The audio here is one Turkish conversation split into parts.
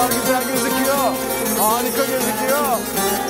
Bunlar güzel gözüküyor. Harika gözüküyor.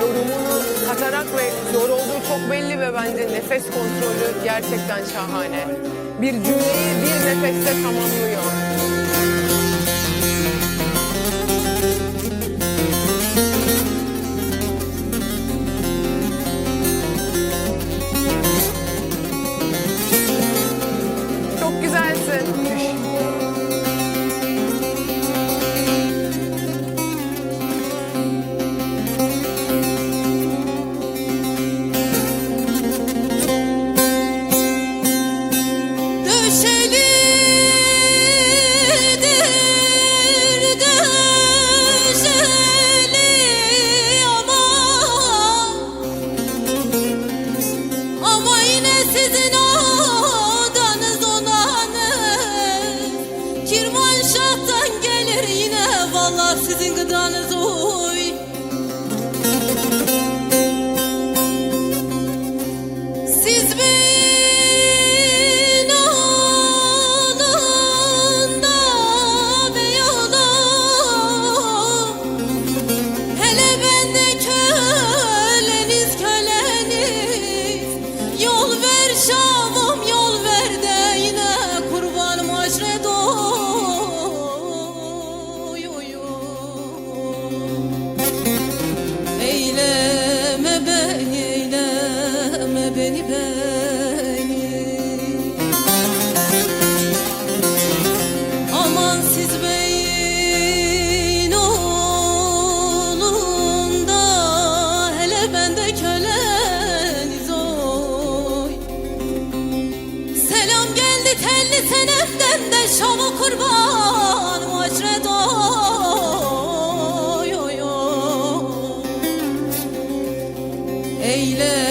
yorumunu katarak ve zor olduğu çok belli ve bence nefes kontrolü gerçekten şahane. Bir cümleyi bir nefeste tamamlıyor. Çok güzelsin. Música eyle.